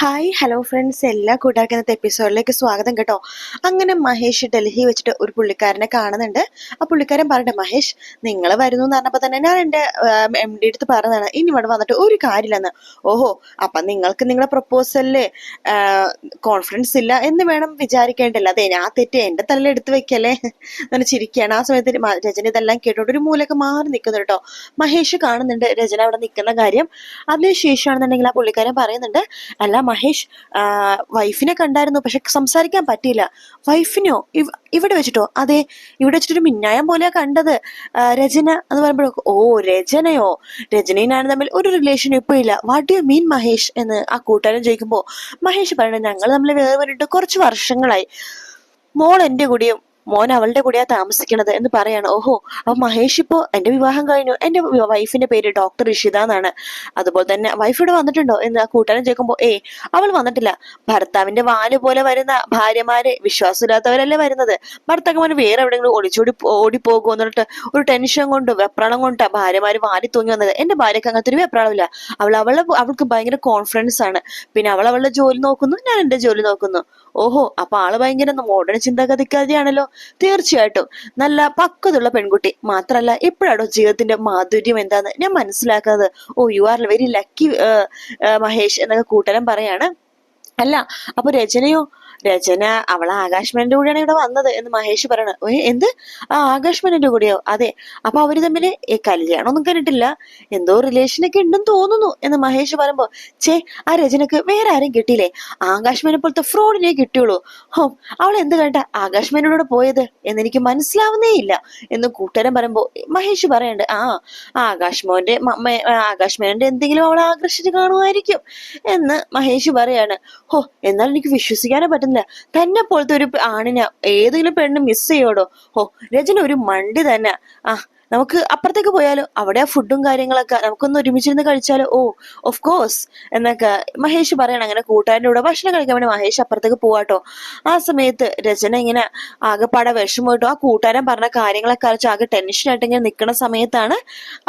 Hi hello friends എല്ലാ കൂട്ടുകാർക്കും ഇന്നത്തെ എപ്പിസോഡിലേക്ക് സ്വാഗതം കേട്ടോ. അങ്ങനെ മഹേഷ് ഡൽഹി വെച്ചിട്ട് ഒരു പുള്ളിക്കാരനെ കാണുന്നുണ്ട്. ആ പുള്ളിക്കാരൻ പറഞ്ഞിട്ട് മഹേഷ് നിങ്ങൾ വരുന്നു എന്ന് പറഞ്ഞപ്പോൾ തന്നെ ഞാൻ എന്റെ എം ഡി അടുത്ത് പറഞ്ഞതാണ്. ഇനി ഇവിടെ വന്നിട്ട് ഒരു കാര്യമില്ലെന്ന്. ഓഹോ അപ്പം നിങ്ങൾക്ക് നിങ്ങളുടെ പ്രപ്പോസലിൽ കോൺഫിഡൻസ് ഇല്ല എന്ന് വേണം വിചാരിക്കേണ്ടല്ലോ? അതെ ഞാൻ തെറ്റ് എന്റെ തലയിൽ എടുത്ത് വെക്കല്ലേ? എന്ന് ചിരിക്കുകയാണ്. ആ സമയത്ത് രചന ഇതെല്ലാം കേട്ടോണ്ട് ഒരു മൂലൊക്കെ മാറി നിൽക്കുന്നു കേട്ടോ. മഹേഷ് കാണുന്നുണ്ട് രചന അവിടെ നിൽക്കുന്ന കാര്യം. അതിനുശേഷമാണെന്നുണ്ടെങ്കിൽ ആ പുള്ളിക്കാരൻ പറയുന്നുണ്ട് അല്ല മഹേഷ് വൈഫിനെ കണ്ടായിരുന്നു പക്ഷെ സംസാരിക്കാൻ പറ്റിയില്ല. വൈഫിനോ ഇവ്- ഇവിടെ വെച്ചിട്ടോ? അതെ ഇവിടെ വെച്ചിട്ടൊരു മിന്നായം പോലെയാ കണ്ടത്. രചന എന്ന് പറയുമ്പോഴൊക്കെ ഓ രചനയോ? രചനയും തമ്മിൽ ഒരു റിലേഷൻ ഇപ്പൊ ഇല്ല. What you mean Mahesh? എന്ന് ആ കൂട്ടുകാരൻ ചോദിക്കുമ്പോ മഹേഷ് പറയണത് ഞങ്ങൾ തമ്മിൽ വേർപെട്ടിട്ട് കുറച്ച് വർഷങ്ങളായി. മോൾ എന്റെ കൂടെയും മോൻ അവളുടെ കൂടെയാ താമസിക്കണത് എന്ന് പറയാണ്. ഓഹോ അപ്പൊ മഹേഷ് ഇപ്പോ എന്റെ വിവാഹം കഴിഞ്ഞു. എന്റെ വൈഫിന്റെ പേര് ഡോക്ടർ ഇഷിത എന്നാണ്. അതുപോലെ തന്നെ വൈഫ് ഇവിടെ വന്നിട്ടുണ്ടോ എന്ന് ആ കൂട്ടുകാരൻ ചോദിക്കുമ്പോ ഏ അവൾ വന്നിട്ടില്ല. ഭർത്താവിന്റെ വാൽ പോലെ വരുന്ന ഭാര്യമാര് വിശ്വാസമില്ലാത്തവരല്ലേ വരുന്നത്? ഭർത്താക്കന്മാർ വേറെ എവിടെയെങ്കിലും ഒളിച്ചോടി ഓടി ഓടിപ്പോകുമോ എന്നിട്ട് ഒരു ടെൻഷൻ കൊണ്ട് വെപ്രാളം കൊണ്ടാ ഭാര്യമാര് വാരി തൂങ്ങി വന്നത്? എന്റെ ഭാര്യക്ക് അങ്ങനത്തെ ഒരു വെപ്രാളമില്ല. അവൾ അവളെ അവൾക്ക് ഭയങ്കര കോൺഫിഡൻസ് ആണ്. പിന്നെ അവൾ അവളുടെ ജോലി നോക്കുന്നു ഞാൻ എന്റെ ജോലി നോക്കുന്നു. ഓഹോ അപ്പൊ ആൾ ഭയങ്കര മോഡേൺ ചിന്താഗതിക്കാരിയാണല്ലോ. തീർച്ചയായിട്ടും. നല്ല പക്വതുള്ള പെൺകുട്ടി. മാത്രല്ല ഇപ്പോഴാണോ ജീവിതത്തിന്റെ മാധുര്യം എന്താന്ന് ഞാൻ മനസ്സിലാക്കുന്നത്. ഓ you are very lucky Mahesh എന്നൊക്കെ കൂട്ടരം പറയാണ്. അല്ല അപ്പൊ രചനയോ? രചന അവൾ ആകാശ്മേനന്റെ കൂടെയാണ് ഇവിടെ വന്നത് എന്ന് മഹേഷ് പറയണ ഏ എന്ത്? ആ ആകാശ്മേനന്റെ കൂടെയോ? അതെ. അപ്പൊ അവർ തമ്മിൽ ഏ, കല്യാണമൊന്നും കണ്ടിട്ടില്ല. എന്തോ റിലേഷൻ ഒക്കെ ഉണ്ടെന്ന് തോന്നുന്നു എന്ന് മഹേഷ് പറയുമ്പോ ചേ ആ രചനക്ക് വേറെ ആരും കിട്ടിയില്ലേ? ആകാശ്മേനെ പോലത്തെ ഫ്രോഡിനെ കിട്ടിയുള്ളൂ. ഹോ അവൾ എന്ത് കണ്ട ആകാശ്മേനോട് പോയത് എന്നെനിക്ക് മനസ്സിലാവുന്നേ ഇല്ല എന്ന് കൂട്ടുകാരൻ പറയുമ്പോ മഹേഷ് പറയണ്ട് ആ ആകാശ്മോന്റെ ആകാശ്മേനന്റെ ആകാശ് എന്തെങ്കിലും അവളെ ആകർഷിച്ച് കാണുമായിരിക്കും എന്ന് മഹേഷ് പറയാണ്. ഹോ എന്നാൽ എനിക്ക് വിശ്വസിക്കാനേ പറ്റുന്നില്ല. തന്നെ പോലത്തെ ഒരു ആണിനെ ഏതെങ്കിലും പെണ്ണ് മിസ് ചെയ്യോടോ? ഹോ രചന ഒരു മണ്ടി തന്നെ. ആ നമുക്ക് അപ്പുറത്തേക്ക് പോയാലോ? അവിടെ ഫുഡും കാര്യങ്ങളൊക്കെ നമുക്കൊന്ന് ഒരുമിച്ചിരുന്ന് കഴിച്ചാലോ? ഓ ഓഫ് കോഴ്സ് എന്നൊക്കെ മഹേഷ് പറയണം അങ്ങനെ കൂട്ടുകാരന്റെ കൂടെ ഭക്ഷണം കഴിക്കാൻ വേണ്ടി മഹേഷ് അപ്പുറത്തേക്ക് പോവാട്ടോ. ആ സമയത്ത് രചന ഇങ്ങനെ ആകെപ്പാടെ വിഷമമായിട്ടോ ആ കൂട്ടുകാരൻ പറഞ്ഞ കാര്യങ്ങളൊക്കെ അരച്ച് ആകെ ടെൻഷനായിട്ട് ഇങ്ങനെ നിൽക്കുന്ന സമയത്താണ്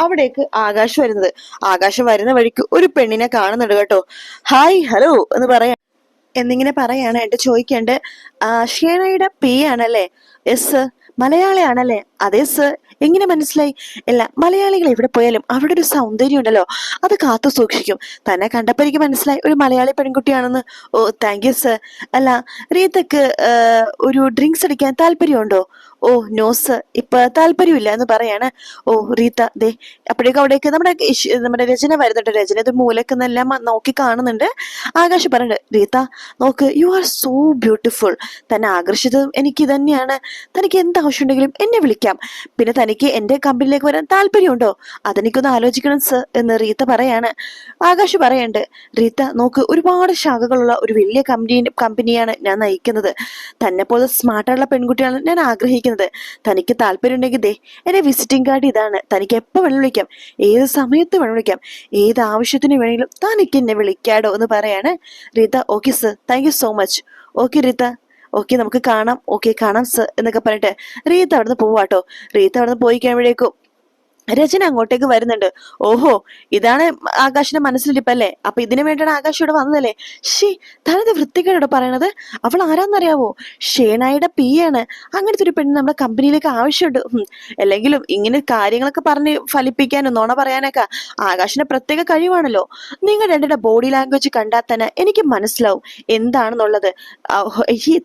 അവിടേക്ക് ആകാശം വരുന്നത്. ആകാശം വരുന്ന വഴിക്ക് ഒരു പെണ്ണിനെ കാണുന്നുണ്ട് കേട്ടോ. ഹായ് ഹലോ എന്ന് പറയാ എന്നിങ്ങനെ പറയാണ്. ചോദിക്കേണ്ടത് ചോദിക്കേണ്ട ഷേണയുടെ പി ആണല്ലേ? എസ് മലയാളിയാണല്ലേ? അതെ സർ എങ്ങനെ മനസ്സിലായി? അല്ല മലയാളികൾ എവിടെ പോയാലും അവിടെ ഒരു സൗന്ദര്യം ഉണ്ടല്ലോ. അത് കാത്തു സൂക്ഷിക്കും. തന്നെ കണ്ടപ്പോൾ എനിക്ക് മനസ്സിലായി ഒരു മലയാളി പെൺകുട്ടിയാണെന്ന്. ഓ താങ്ക് യു സർ അല്ല റീതക്ക് ഒരു ഡ്രിങ്ക്സ് അടിക്കാൻ താല്പര്യമുണ്ടോ? ഓ നോ സർ ഇപ്പൊ താല്പര്യമില്ല എന്ന് പറയാണ്. ഓ റീത്ത ദേ അപ്പോഴേക്കും അവിടേക്ക് നമ്മുടെ നമ്മുടെ രചന വരുന്നുണ്ട്. രചന ഇത് മൂലക്കെന്നെല്ലാം നോക്കി കാണുന്നുണ്ട്. ആകാശ് പറയുന്നുണ്ട് റീത്ത നോക്ക് യു ആർ സോ ബ്യൂട്ടിഫുൾ തന്നെ ആകർഷിച്ചതും എനിക്ക് തന്നെയാണ് തനിക്ക് എന്ത് ആവശ്യമുണ്ടെങ്കിലും എന്നെ വിളിക്കാം. പിന്നെ തനിക്ക് എന്റെ കമ്പനിയിലേക്ക് വരാൻ താല്പര്യമുണ്ടോ? അതെനിക്കൊന്ന് ആലോചിക്കണം സർ എന്ന് റീത്ത പറയാണ്. ആകാശ് പറയണ്ട് റീത്ത നോക്ക് ഒരുപാട് ശാഖകളുള്ള ഒരു വലിയ കമ്പനി കമ്പനിയാണ് ഞാൻ നയിക്കുന്നത്. തന്നെ പോലെ സ്മാർട്ടായിട്ടുള്ള പെൺകുട്ടിയാണ് ഞാൻ ആഗ്രഹിക്കുന്നത്. തനിക്ക് താല്പര്യമുണ്ടെങ്കിൽ ദേ എന്റെ വിസിറ്റിംഗ് കാർഡ് ഇതാണ്. തനിക്ക് എപ്പോൾ വേണം വിളിക്കാം. ഏത് സമയത്ത് വേണം വിളിക്കാം. ഏത് ആവശ്യത്തിന് വേണമെങ്കിലും തനിക്ക് എന്നെ വിളിക്കാടോ എന്ന് പറയാണ്. Reetha okay sir. Thank so much. Okay Reetha okay നമുക്ക് കാണാം. ഓക്കെ കാണാം എന്നൊക്കെ പറഞ്ഞിട്ട് റീത്ത് അവിടുന്ന് പോവാട്ടോ. റീത്ത് അവിടുന്ന് പോയി കഴിയുമ്പോഴേക്കും രചന അങ്ങോട്ടേക്ക് വരുന്നുണ്ട്. ഓഹോ ഇതാണ് ആകാശിന്റെ മനസ്സിലിരിപ്പല്ലേ? അപ്പൊ ഇതിനു വേണ്ടിയാണ് ആകാശ് ഇവിടെ വന്നതല്ലേ? ഷീ താനത് വൃത്തികേടോ പറയണത് അവൾ ആരാന്നറിയാവോ? ഷേനായുടെ പി ആണ് അങ്ങനത്തെ ഒരു പെണ്ണ് നമ്മുടെ കമ്പനിയിലേക്ക് ആവശ്യമുണ്ട്. അല്ലെങ്കിലും ഇങ്ങനെ കാര്യങ്ങളൊക്കെ പറഞ്ഞ് ഫലിപ്പിക്കാനും നുണ പറയാനൊക്കെ ആകാശിന്റെ പ്രത്യേക കഴിവാണല്ലോ. നിങ്ങൾ രണ്ടുടെ ബോഡി ലാംഗ്വേജ് കണ്ടാൽ തന്നെ എനിക്ക് മനസ്സിലാവും എന്താണെന്നുള്ളത്.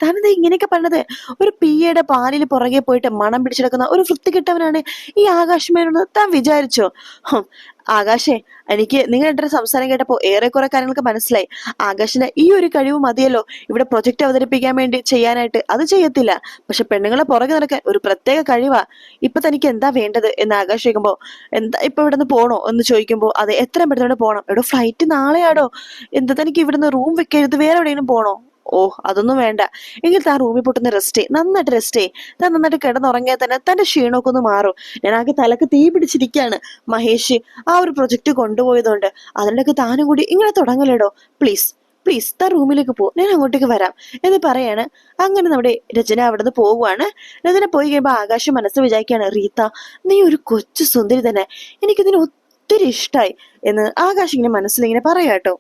തനത് ഇങ്ങനെയൊക്കെ പറഞ്ഞത് ഒരു പിയുടെ പാലിൽ പുറകെ പോയിട്ട് മണം പിടിച്ചെടുക്കുന്ന ഒരു വൃത്തികെട്ടവനാണ് ഈ ആകാശ് മേനോന്ന് താൻ വിചാരിച്ചോ? ആകാശേ എനിക്ക് എന്റെ സംസാരം കേട്ടപ്പോൾ ഏറെക്കുറെ കാര്യങ്ങൾക്ക് മനസ്സിലായി. ആകാശിന് ഈ ഒരു കഴിവ് മതിയല്ലോ. ഇവിടെ പ്രൊജക്റ്റ് അവതരിപ്പിക്കാൻ വേണ്ടി ചെയ്യാനായിട്ട്. അത് ചെയ്യത്തില്ല. പക്ഷെ പെണ്ണുങ്ങളെ പുറകെ നടക്കാൻ ഒരു പ്രത്യേക കഴിവാ. ഇപ്പൊ തനിക്ക് എന്താ വേണ്ടത് എന്ന് ആകാശ് ചോദിക്കുമ്പോൾ എന്താ ഇപ്പൊ ഇവിടുന്ന് പോണോ? എന്ന് ചോദിക്കുമ്പോൾ അതെ എത്രയും പെട്ടെന്ന് പോകണം ഇവിടെ ഫ്ലൈറ്റ് നാളെയാടോ. എന്താ തനിക്ക് ഇവിടുന്ന് റൂം വെക്കരുത്? വേറെ എവിടെയെങ്കിലും പോണോ? ഓ അതൊന്നും വേണ്ട. എങ്കിൽ താൻ റൂമിൽ പൊട്ടുന്ന റെസ്റ്റ് നന്നായിട്ട് റെസ്റ്റ് താൻ നന്നായിട്ട് കിടന്നുറങ്ങിയാൽ തന്നെ തന്റെ ക്ഷീണമൊക്കെ ഒന്ന് മാറും. ഞാൻ ആകെ തലക്ക് തീ പിടിച്ചിരിക്കുകയാണ്. മഹേഷ് ആ ഒരു പ്രൊജക്റ്റ് കൊണ്ടുപോയതുകൊണ്ട് അതിനൊക്കെ താനും കൂടി ഇങ്ങനെ തുടങ്ങലേടോ? പ്ലീസ് പ്ലീസ് താൻ റൂമിലേക്ക് പോ. ഞാൻ അങ്ങോട്ടേക്ക് വരാം. എന്ന് പറയാണ്. അങ്ങനെ നമ്മുടെ രചന അവിടെ നിന്ന് പോവുകയാണ്. രചന പോയി കഴിയുമ്പോൾ ആകാശം മനസ്സ് വിചാരിക്കുകയാണ് റീത്ത നീ ഒരു കൊച്ചു സുന്ദരി തന്നെ. എനിക്കിതിന് ഒത്തിരി ഇഷ്ടമായി എന്ന് ആകാശ് ഇങ്ങനെ മനസ്സിലിങ്ങനെ പറയാട്ടോ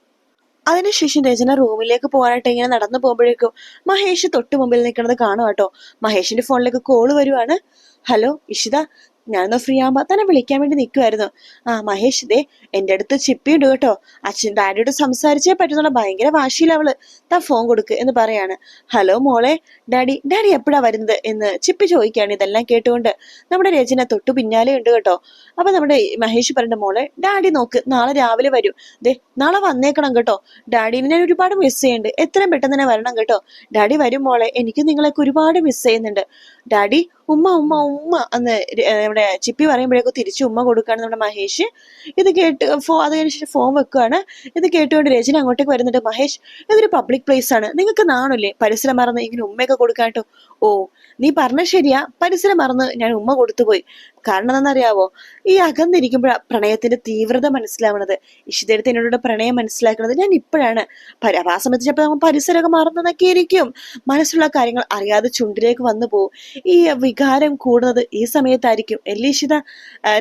അതിനുശേഷം രചന റൂമിലേക്ക് പോകാനായിട്ട് ഇങ്ങനെ നടന്നു പോകുമ്പോഴേക്കും മഹേഷ് തൊട്ട് മുമ്പിൽ നിൽക്കുന്നത് കാണുവാട്ടോ മഹേഷിന്റെ ഫോണിലേക്ക് കോൾ വരുവാണ്. ഹലോ ഇഷിത ഞാനൊന്ന് ഫ്രീ ആകുമ്പോൾ തന്നെ വിളിക്കാൻ വേണ്ടി നിൽക്കുമായിരുന്നു ആ മഹേഷ് ദേ എന്റെ അടുത്ത് ചിപ്പി ഉണ്ട് കേട്ടോ. അച്ഛൻ ഡാഡിയോട് സംസാരിച്ചേ പറ്റുന്നുള്ള ഭയങ്കര വാശിയിൽ അവൾ. താ ഫോൺ കൊടുക്ക് എന്ന് പറയാണ്. ഹലോ മോളെ ഡാഡി ഡാഡി എപ്പോഴാ വരുന്നത് എന്ന് ചിപ്പി ചോദിക്കുകയാണ്. ഇതെല്ലാം കേട്ടുകൊണ്ട് നമ്മുടെ രചന തൊട്ടു പിന്നാലെ ഉണ്ട് കേട്ടോ. അപ്പൊ നമ്മുടെ മഹേഷ് പറഞ്ഞ മോളെ ഡാഡി നോക്ക് നാളെ രാവിലെ വരും. ദേ നാളെ വന്നേക്കണം കേട്ടോ. ഡാഡിനെ ഞാൻ ഒരുപാട് മിസ് ചെയ്യുന്നുണ്ട്. എത്രയും പെട്ടെന്ന് തന്നെ വരണം കേട്ടോ. ഡാഡി വരും മോളെ. എനിക്ക് നിങ്ങളെയൊക്കെ ഒരുപാട് മിസ് ചെയ്യുന്നുണ്ട്. ഡാഡി ഉമ്മ ഉമ്മ ഉമ്മ എന്ന് നമ്മുടെ ചിപ്പി പറയുമ്പോഴേക്കും തിരിച്ച് ഉമ്മ കൊടുക്കുകയാണ് നമ്മുടെ മഹേഷ്. ഇത് കേട്ട് ഫോ അത് കഴിഞ്ഞിട്ട് ഫോം വെക്കുകയാണ്. ഇത് കേട്ടുകൊണ്ട് രചന അങ്ങോട്ടേക്ക് വരുന്നുണ്ട് മഹേഷ്. ഇതൊരു പബ്ലിക് പ്ലേസ് ആണ്. നിങ്ങൾക്ക് നാണല്ലേ? പരിസരം മറന്ന് ഇങ്ങനെ ഉമ്മയൊക്കെ കൊടുക്കാട്ടോ ഓ നീ പറഞ്ഞ ശരിയാ. പരിസരം മറന്ന് ഞാൻ ഉമ്മ കൊടുത്തുപോയി കാരണം എന്താണെന്നറിയാവോ? ഈ അകന്നിരിക്കുമ്പോഴാണ് പ്രണയത്തിന്റെ തീവ്രത മനസ്സിലാവുന്നത് ഇഷിതെടുത്ത് എന്നോട് പ്രണയം മനസ്സിലാക്കുന്നത് ഞാൻ ഇപ്പോഴാണ്. ആ സമയത്ത് ചിലപ്പോൾ നമ്മൾ പരിസരമൊക്കെ മറന്നതൊക്കെ ഇരിക്കും മനസ്സിലുള്ള കാര്യങ്ങൾ അറിയാതെ ചുണ്ടിലേക്ക് വന്നു പോകും ഈ വികാരം കൂടുന്നത് ഈ സമയത്തായിരിക്കും. എല്ലീഷിത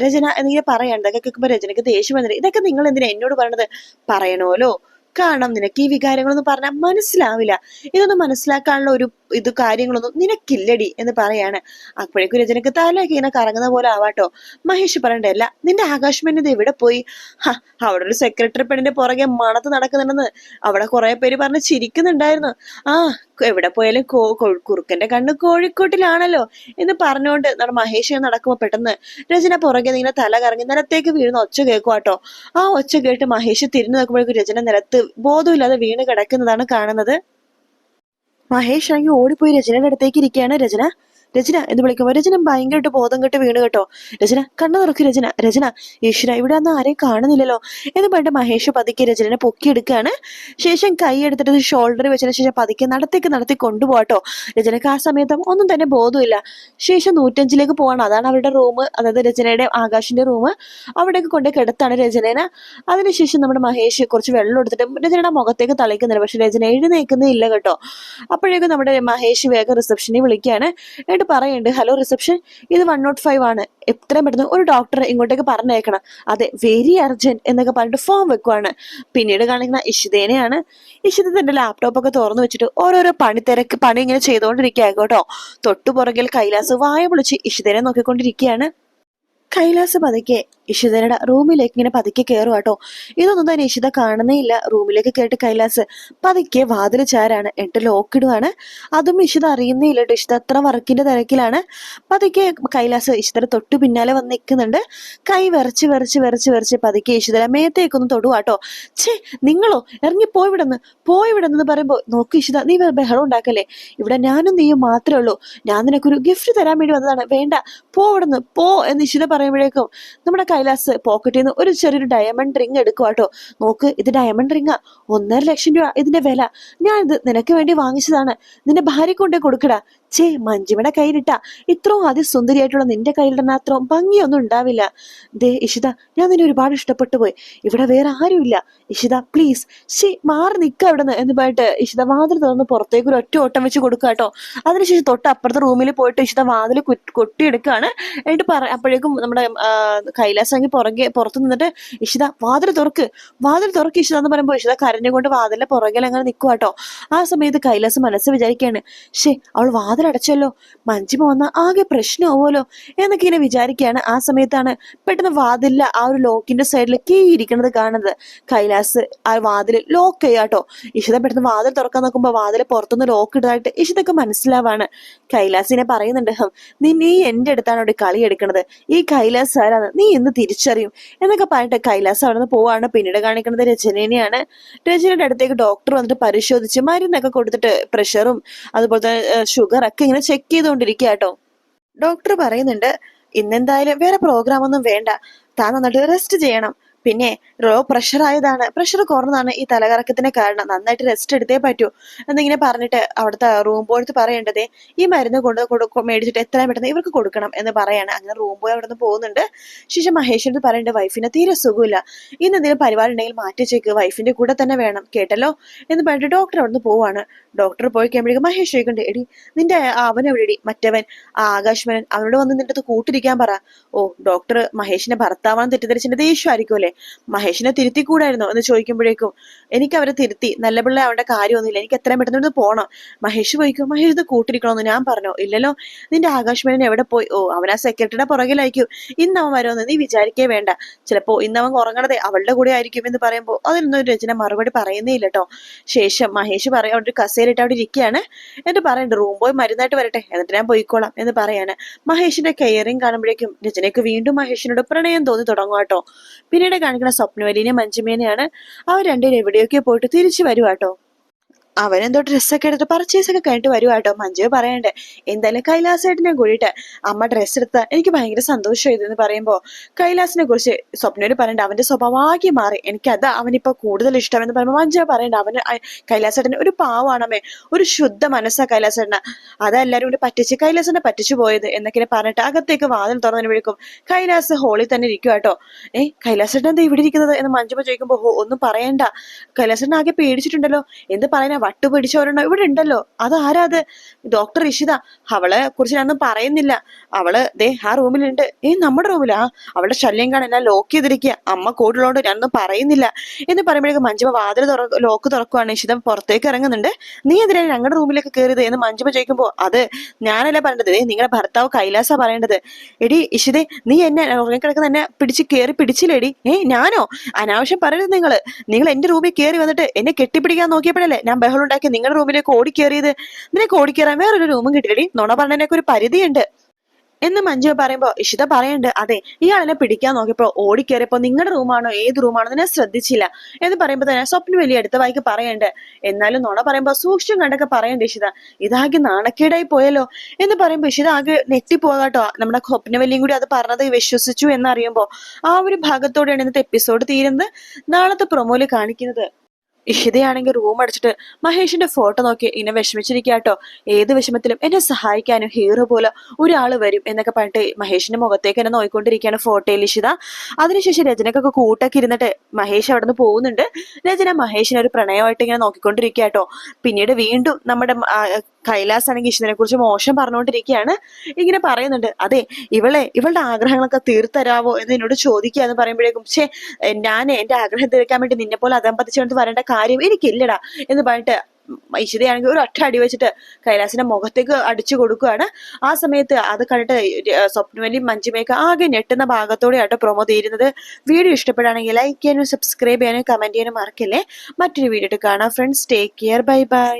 രചന എന്നിങ്ങനെ പറയണ്ട ഇതൊക്കെ കേൾക്കുമ്പോൾ രചനയ്ക്ക് ദേഷ്യം വന്നില്ല ഇതൊക്കെ നിങ്ങൾ എന്തിനാ എന്നോട് പറയണത്? പറയണോലോ? കാരണം നിനക്ക് ഈ വികാരങ്ങളൊന്നും പറഞ്ഞാൽ മനസ്സിലാവില്ല. ഇതൊന്നും മനസ്സിലാക്കാനുള്ള ഒരു ഇത് കാര്യങ്ങളൊന്നും നിനക്കില്ലടി എന്ന് പറയാണ്. അപ്പോഴേക്കും രചനക്ക് തലയൊക്കെ ഇങ്ങനെ കറങ്ങുന്ന പോലെ ആവാട്ടോ. മഹേഷ് പറയണ്ടല്ല നിന്റെ ആകാശ് ഇത് എവിടെ പോയി? ഹ അവിടെ ഒരു സെക്രട്ടറി പെണ്ണിന്റെ പുറകെ മണത്ത് നടക്കുന്നുണ്ടെന്ന് അവിടെ കുറെ പേര് പറഞ്ഞ് ചിരിക്കുന്നുണ്ടായിരുന്നു. ആ എവിടെ പോയാലും കോ കുറുക്കന്റെ കണ്ണ് കോഴിക്കോട്ടിലാണല്ലോ എന്ന് പറഞ്ഞുകൊണ്ട് നമ്മുടെ മഹേഷ് നടക്കുമ്പോ പെട്ടെന്ന് രചന പുറകെ ഇങ്ങനെ തല കറങ്ങി നിലത്തേക്ക് വീഴുന്ന ഒച്ച കേൾക്കുവാട്ടോ. ആ ഒച്ച കേട്ട് മഹേഷ് തിരിഞ്ഞു നോക്കുമ്പോഴേക്കും രചന നിലത്ത് ബോധമില്ലാതെ വീണ് കിടക്കുന്നതാണ് കാണുന്നത്. മഹേഷ് ആണെങ്കിൽ ഓടിപ്പോയി രചനയുടെ അടുത്തേക്ക് ഇരിക്കുകയാണ് രചന. രചന എന്ന് വിളിക്കുമ്പോൾ രചന ഭയങ്കരമായിട്ട് ബോധം കെട്ട് വീണ് കേട്ടോ. രചന കണ്ണു തുറക്കി രചന. രചന ഈശ്വര ഇവിടെ ഒന്നും ആരെയും കാണുന്നില്ലല്ലോ. എന്ന് പറഞ്ഞിട്ട് മഹേഷ് പതുക്കെ രചനനെ പൊക്കിയെടുക്കുകയാണ്. ശേഷം കൈ എടുത്തിട്ട് ഷോൾഡറിൽ വെച്ചതിന് ശേഷം പതുക്കെ നടത്തേക്ക് നടത്തി കൊണ്ടുപോകട്ടോ രചനക്ക് ആ സമയത്ത് ഒന്നും തന്നെ ബോധമില്ല ശേഷം നൂറ്റഞ്ചിലേക്ക് പോകണം അതാണ് അവരുടെ റൂം. അതായത് രചനയുടെ ആകാശിന്റെ റൂം. അവിടേക്ക് കൊണ്ട് കിടത്താണ് രചനേനെ. അതിനുശേഷം നമ്മുടെ മഹേഷ് കുറച്ച് വെള്ളം എടുത്തിട്ട് രചനയുടെ മുഖത്തേക്ക് തളിക്കുന്നില്ല പക്ഷെ രചന എഴുന്നേക്കുന്നേ ഇല്ല കേട്ടോ. അപ്പോഴേക്കും നമ്മുടെ മഹേഷ് വേഗം റിസപ്ഷനിൽ വിളിക്കുകയാണ്. എന്നിട്ട് പറയുന്നുണ്ട് ഹലോ റിസപ്ഷൻ ഇത് വൺ നോട്ട് ഫൈവ് ആണ്. എത്രയും പെട്ടെന്ന് ഒരു ഡോക്ടറെ ഇങ്ങോട്ടേക്ക് പറഞ്ഞേക്കണം അതെ വെരി അർജന്റ് എന്നൊക്കെ പറഞ്ഞിട്ട് ഫോം വെക്കുവാണ്. പിന്നീട് കാണിക്കുന്ന ഇഷിതേനെയാണ്. ഇഷിത തന്റെ ലാപ്ടോപ്പ് ഒക്കെ തുറന്നു വെച്ചിട്ട് ഓരോരോ പണി തിരക്ക് പണി ഇങ്ങനെ ചെയ്തുകൊണ്ടിരിക്കുക കേട്ടോ. തൊട്ടു പുറകിൽ കൈലാസ് വായ പൊളിച്ച് ഇഷിതേനെ നോക്കിക്കൊണ്ടിരിക്കുകയാണ്. കൈലാസ് പതുക്കെ ഇഷിതയുടെ റൂമിലേക്ക് ഇങ്ങനെ പതുക്കെ കയറും കേട്ടോ ഇതൊന്നും തന്നെ ഇഷിത കാണുന്നേ ഇല്ല റൂമിലേക്ക് കേട്ട് കൈലാസ് പതുക്കെ വാതിൽ ചാരാണ് എന്നിട്ട് ലോക്കിടുവാണ് അതും ഇഷിത അറിയുന്നേ ഇല്ല ഇഷിത അത്ര വർക്കിന്റെ തിരക്കിലാണ്. പതുക്കെ കൈലാസ് ഇഷിതയുടെ തൊട്ടു പിന്നാലെ വന്ന് നിൽക്കുന്നുണ്ട്. കൈ വിറച്ച് വിറച്ച് വിറച്ച് വിറച്ച് പതുക്കെ ഇഷിതയുടെ മേത്തേക്കൊന്ന് തൊടുവാട്ടോ ഛേ നിങ്ങളോ ഇറങ്ങി പോയി വിടുന്ന് പോയി വിടുന്നെന്ന് പറയുമ്പോ നോക്ക് ഇഷിത നീ ബഹളം ഉണ്ടാക്കല്ലേ? ഇവിടെ ഞാനും നീയും മാത്രമേ ഉള്ളൂ. ഞാൻ നിനക്കൊരു ഗിഫ്റ്റ് തരാൻ വേണ്ടി വന്നതാണ്. വേണ്ട പോ ഇവിടുന്ന്. പോ എന്ന് ഇഷിത പറയുമ്പോഴേക്കും നമ്മുടെ കൈലാസ് പോക്കറ്റിൽ നിന്ന് ഒരു ചെറിയൊരു ഡയമണ്ട് റിങ് എടുക്കുവാട്ടോ നോക്ക് ഇത് ഡയമണ്ട് റിങ്ങാ ഒന്നര ലക്ഷം രൂപ ഇതിന്റെ വില. ഞാൻ ഇത് നിനക്ക് വേണ്ടി വാങ്ങിച്ചതാണ്. നിന്റെ ഭാര്യ കൊണ്ടേ കൊടുക്കടാ. ചേ മഞ്ജിമയുടെ കയ്യിലിട്ട. ഇത്രയും അതിസുന്ദരിയായിട്ടുള്ള നിന്റെ കയ്യിലിടുന്ന അത്രയും ഭംഗിയൊന്നും ഉണ്ടാവില്ല. ദേ ഇഷിത ഞാൻ നിന്നെ ഒരുപാട് ഇഷ്ടപ്പെട്ടു പോയി. ഇവിടെ വേറെ ആരുമില്ല. ഇഷിത പ്ലീസ് ശേ മാറി നിൽക്ക അവിടുന്ന് എന്ന് പറഞ്ഞിട്ട് ഇഷിത വാതിൽ തുറന്ന് പുറത്തേക്ക് ഒരു ഒറ്റ ഓട്ടം വെച്ച് കൊടുക്കുക കേട്ടോ. അതിനുശേഷം തൊട്ട് അപ്പുറത്തെ റൂമിൽ പോയിട്ട് ഇഷിത വാതിൽ കൊട്ടിയെടുക്കുകയാണ്. എന്നിട്ട് പറ അപ്പോഴേക്കും നമ്മുടെ ആ, കൈലാസങ്ങി പുറകെ പുറത്ത് നിന്നിട്ട് ഇഷിത വാതിൽ തുറക്ക്. വാതിൽ തുറക്ക് ഇഷിത എന്ന് പറയുമ്പോൾ ഇഷിത കരഞ്ഞുകൊണ്ട് വാതിലിന്റെ പുറകിൽ അങ്ങനെ നിൽക്കുക കേട്ടോ. ആ സമയത്ത് കൈലാസ് മനസ്സ് വിചാരിക്കുകയാണ് ഷേ അവൾ വാതിലടച്ചല്ലോ മഞ്ജിമ വന്ന ആകെ പ്രശ്നമാവുമല്ലോ എന്നൊക്കെ ഇങ്ങനെ വിചാരിക്കുകയാണ് ആ സമയത്താണ് പെട്ടെന്ന് വാതിലിൽ ആ ഒരു ലോക്കിന്റെ സൈഡിൽ കീ കാണുന്നത്. കൈലാസ് ആ വാതിൽ ലോക്ക് ചെയ്യാട്ടോ ഇഷിത പെട്ടെന്ന് വാതിൽ തുറക്കാൻ നോക്കുമ്പോൾ വാതിൽ പുറത്തുനിന്ന് ലോക്ക് ഇട്ടതായിട്ട് ഇഷിതൊക്കെ മനസ്സിലാവാണ്. കൈലാസിനെ പറയുന്നുണ്ട് നീ എന്റെ അടുത്താണ് അവിടെ കളി എടുക്കണത്. ഈ കൈലാസ് ആരാണ് നീ ഇന്ന് തിരിച്ചറിയും. എന്നൊക്കെ പറഞ്ഞിട്ട് കൈലാസ് അവിടെ നിന്ന് പോവാണ്. പിന്നീട് കാണിക്കുന്നത് രചനേനെയാണ് രചനയുടെ അടുത്തേക്ക് ഡോക്ടർ വന്നിട്ട് പരിശോധിച്ച് മരുന്നൊക്കെ കൊടുത്തിട്ട് പ്രഷറും അതുപോലെ തന്നെ ഷുഗർ ഒക്കെ ഇങ്ങനെ ചെക്ക് ചെയ്തുകൊണ്ടിരിക്കുക കേട്ടോ. ഡോക്ടർ പറയുന്നുണ്ട് ഇന്നെന്തായാലും വേറെ പ്രോഗ്രാം ഒന്നും വേണ്ട. താൻ നന്നായിട്ട് റെസ്റ്റ് ചെയ്യണം. പിന്നെ ലോ പ്രഷർ ആയതാണ്. പ്രഷർ കുറഞ്ഞതാണ് ഈ തലകറക്കത്തിന് കാരണം. നന്നായിട്ട് റെസ്റ്റ് എടുത്തേ പറ്റൂ. എന്നിങ്ങനെ പറഞ്ഞിട്ട് അവിടുത്തെ റൂം ബോയ് പറയേണ്ടത് ഈ മരുന്ന് കൊണ്ട് കൊടുക്കും മേടിച്ചിട്ട് എത്രയും പെട്ടെന്ന് ഇവർക്ക് കൊടുക്കണം? എന്ന് പറയാണ്. അങ്ങനെ റൂം ബോയ് അവിടെ നിന്ന് പോകുന്നുണ്ട്. ശേഷം മഹേഷിനോട് പറയേണ്ട വൈഫിന് തീരെ സുഖമില്ല. ഇന്ന് എന്തെങ്കിലും പരിപാടി ഉണ്ടെങ്കിൽ മാറ്റി വെച്ചേക്ക്. വൈഫിന്റെ കൂടെ തന്നെ വേണം. കേട്ടല്ലോ? എന്ന് പറഞ്ഞിട്ട് ഡോക്ടർ അവിടെ നിന്ന് പോവാണ്. ഡോക്ടർ പോയി കഴിയുമ്പോഴേക്കും മഹേഷ് ചോദിക്കണ്ട് എടി നിന്റെ അവൻ അവൻ എവിടെടി? മറ്റവൻ? ആ ആകാശ് മേനൻ അവനോട് വന്ന് നിന്റെ അടുത്ത് കൂട്ടിരിക്കാൻ പറ. ഓ ഡോക്ടർ മഹേഷിന്റെ ഭർത്താവാണെന്ന് തെറ്റിദ്ധരിച്ചിന്റെ ദേഷ്യമായിരിക്കും അല്ലേ മഹേഷിനെ തിരുത്തിക്കൂടായിരുന്നോ എന്ന് ചോദിക്കുമ്പോഴേക്കും എനിക്ക് അവരെ തിരുത്തി. നല്ല പിള്ളേ അവരുടെ കാര്യമൊന്നുമില്ല. എനിക്ക് എത്രയും പെട്ടെന്ന് ഇവിടെ പോകണം മഹേഷ് പോയിക്കും മഹേഷ് ഇത് കൂട്ടിരിക്കണമെന്ന് ഞാൻ പറഞ്ഞോ ഇല്ലല്ലോ. നിന്റെ ആകാശ് മേനൻ എവിടെ പോയി? ഓ അവൻ ആ സെക്രട്ടറിയുടെ പുറകിലായിരിക്കും. ഇന്ന് അവൻ വരുമെന്ന് നീ വിചാരിക്കേ വേണ്ട. ചിലപ്പോ ഇന്ന് അവൻ ഉറങ്ങണതേ അവളുടെ കൂടെ ആയിരിക്കും എന്ന് പറയുമ്പോൾ അതിനൊന്നും രചന മറുപടി പറയുന്നേ ഇല്ല കേട്ടോ ശേഷം മഹേഷ് പറയാം അവിടെ ഒരു കസേരയിട്ട് അവിടെ ഇരിക്കുകയാണ്. എന്നിട്ട് പറയണ്ട റൂം പോയി മരുന്നായിട്ട് വരട്ടെ. എന്നിട്ട് ഞാൻ പോയിക്കോളാം എന്ന് പറയാണ്. മഹേഷിന്റെ കെയറിങ് കാണുമ്പോഴേക്കും രചനയ്ക്ക് വീണ്ടും മഹേഷിനോട് പ്രണയം തോന്നി തുടങ്ങും കേട്ടോ പിന്നീട് കാണിക്കുന്ന സ്വപ്നവലിനെ മഞ്ജുമേനെയാണ് അവർ രണ്ടുപേരും എവിടെയൊക്കെ പോയിട്ട് തിരിച്ചു വരുവാട്ടോ അവനെന്തോ ഡ്രസ്സൊക്കെ എടുത്ത് പർച്ചേസ് ഒക്കെ കഴിഞ്ഞിട്ട് വരുവാട്ടോ മഞ്ജു പറയണ്ടേ എന്തായാലും കൈലാസേട്ടനെ കൂടിയിട്ട് അമ്മ ഡ്രസ്സ് എടുത്ത എനിക്ക് ഭയങ്കര സന്തോഷമായി എന്ന് പറയുമ്പോൾ കൈലാസിനെ കുറിച്ച് സ്വപ്നോട് പറയണ്ട അവന്റെ സ്വഭാവമാക്കി മാറി. എനിക്ക് അത് അവനിപ്പോ കൂടുതൽ ഇഷ്ടം എന്ന് പറയുമ്പോൾ മഞ്ജു പറയണ്ട അവന് കൈലാസേട്ടൻ ഒരു പാവാണമേ ഒരു ശുദ്ധ മനസ്സാ കൈലാസേട്ടന്. അതെല്ലാരും കൂടി പറ്റിച്ച് കൈലാസനെ പറ്റിച്ചു പോയത് എന്നൊക്കെ പറഞ്ഞിട്ട് അകത്തേക്ക് വാതിൽ തുറന്നതിന് വിളിക്കും. കൈലാസ് ഹോളിൽ തന്നെ ഇരിക്കും കേട്ടോ. ഏ കൈലാസേട്ടൻ എന്താ ഇവിടെ ഇരിക്കുന്നത്? എന്ന് മഞ്ജുമ ചോദിക്കുമ്പോൾ "ഹോ, ഒന്നും പറയണ്ട. കൈലാസേട്ടൻ ആകെ പേടിച്ചിട്ടുണ്ടല്ലോ. എന്ത് പറയാനാ? വട്ടു പിടിച്ചവരുണ്ടോ ഇവിടെ ഉണ്ടല്ലോ അത്? ആരാത് ഡോക്ടർ ഇഷിത. അവളെ കുറിച്ച് ഞാനൊന്നും പറയുന്നില്ല. അവൾ ദേ ആ റൂമിലുണ്ട്. ഏ നമ്മുടെ റൂമിലാ? അവളുടെ ശല്യം കാണാൻ ലോക്ക് ചെയ്തിരിക്കുക അമ്മ കൂടുള്ളതുകൊണ്ട് ഞാനൊന്നും പറയുന്നില്ല. എന്ന് പറയുമ്പോഴേക്കും മഞ്ജുമ വാതിൽ തുറ ലോക്ക് തുറക്കുവാണ്. ഇഷിത പുറത്തേക്ക് ഇറങ്ങുന്നുണ്ട്. നീ എതിരെ ഞങ്ങളുടെ റൂമിലേക്ക് കയറിയത് എന്ന് മഞ്ജുമ ചോദിക്കുമ്പോ അത് ഞാനല്ല പറയേണ്ടത് ദേ നിങ്ങളുടെ ഭർത്താവ് കൈലാസ പറയേണ്ടത്. എടി ഇഷിതെ നീ എന്നെ ഉറങ്ങിക്കിടക്കുന്ന എന്നെ പിടിച്ച് കയറി പിടിച്ചില്ലേടി? ഏ ഞാനോ? അനാവശ്യം പറയരുത് നിങ്ങൾ. നിങ്ങൾ എന്റെ റൂമിൽ കയറി വന്നിട്ട് എന്നെ കെട്ടിപ്പിടിക്കാൻ നോക്കിയപ്പോഴല്ലേ ഞാൻ ബഹളം ഉണ്ടാക്കി നിങ്ങളുടെ റൂമിലേക്ക് ഓടിക്കേറിയത്? നിനക്ക് ഓടിക്കേറാൻ വേറൊരു റൂമും കിട്ടിയടി. നുണ പറഞ്ഞതിനൊക്കെ ഒരു പരിധിയുണ്ട്. എന്ന് മഞ്ജു പറയുമ്പോ ഇഷിത പറയണ്ട് അതെ ഇയാളെന്നെ പിടിക്കാൻ നോക്കിയപ്പോ ഓടിക്കേറിയപ്പോ നിങ്ങളുടെ റൂമാണോ ഏത് റൂമാണോ എന്നെ ശ്രദ്ധിച്ചില്ല. എന്ന് പറയുമ്പോ തന്നെ സ്വപ്ന വലിയ അടുത്ത വായിക്ക് പറയണ്ട് എന്നാലും നുണ പറയുമ്പോ സൂക്ഷ്യം കണ്ടൊക്കെ പറയണ്ട് ഇഷിത. ഇതാകെ നാണക്കേടായി പോയല്ലോ. എന്ന് പറയുമ്പോ ഇഷിത ആകെ നെറ്റിപ്പോകാട്ടോ നമ്മുടെ സ്വപ്നവല്ലിയും കൂടി അത് പറഞ്ഞത് വിശ്വസിച്ചു എന്നറിയുമ്പോ ആ ഒരു ഭാഗത്തോടെയാണ് ഇന്നത്തെ എപ്പിസോഡ് തീരുന്നത്. നാളത്തെ പ്രൊമോയിൽ കാണിക്കുന്നത്. ഇഷിതയാണെങ്കിൽ റൂം അടച്ചിട്ട് മഹേഷിന്റെ ഫോട്ടോ നോക്കി ഇന്നെ വിഷമിച്ചിരിക്കാട്ടോ ഏത് വിഷമത്തിലും എന്നെ സഹായിക്കാനും ഹീറോ പോലെ ഒരാൾ വരും എന്നൊക്കെ പറഞ്ഞിട്ട് മഹേഷിന്റെ മുഖത്തേക്ക് എന്നെ നോക്കിക്കൊണ്ടിരിക്കുകയാണ് ഫോട്ടോയിൽ ഇഷിത. അതിനുശേഷം രചനക്കൊക്കെ കൂട്ടൊക്കെ ഇരുന്നിട്ട് മഹേഷ് അവിടെ നിന്ന് പോകുന്നുണ്ട്. രചന മഹേഷിനെ ഒരു പ്രണയമായിട്ട് ഇങ്ങനെ നോക്കിക്കൊണ്ടിരിക്കുക കേട്ടോ പിന്നീട് വീണ്ടും നമ്മുടെ കൈലാസ് ആണെങ്കിൽ ഇഷിതനെ കുറിച്ച് മോശം പറഞ്ഞുകൊണ്ടിരിക്കുകയാണ്. ഇങ്ങനെ പറയുന്നുണ്ട് അതെ ഇവളെ ഇവളുടെ ആഗ്രഹങ്ങളൊക്കെ തീർത്തരാവോ എന്ന് എന്നോട് ചോദിക്കുക എന്ന് പറയുമ്പോഴേക്കും പക്ഷേ ഞാൻ എന്റെ ആഗ്രഹം തീർക്കാൻ വേണ്ടി നിന്നെ പോലെ അതമ്പതിച്ചുകൊണ്ട് വരേണ്ട കാര്യം എനിക്കില്ലടാ എന്ന് പറഞ്ഞിട്ട് ഇഷിതയാണെങ്കിൽ ഒരു ഒറ്റ അടി വെച്ചിട്ട് കൈലാസിന്റെ മുഖത്തേക്ക് അടിച്ചു കൊടുക്കുകയാണ്. ആ സമയത്ത് അത് കണ്ടിട്ട് സ്വപ്നവലി മഞ്ജുമയൊക്കെ ആകെ ഞെട്ടുന്ന ഭാഗത്തോടെയാട്ടോ പ്രൊമോ തീരുന്നത്. വീഡിയോ ഇഷ്ടപ്പെടുകയാണെങ്കിൽ ലൈക്ക് ചെയ്യാനും സബ്സ്ക്രൈബ് ചെയ്യാനും കമന്റ് ചെയ്യാനും മറക്കല്ലേ. മറ്റൊരു വീഡിയോ കാണാം. Friends take care bye bye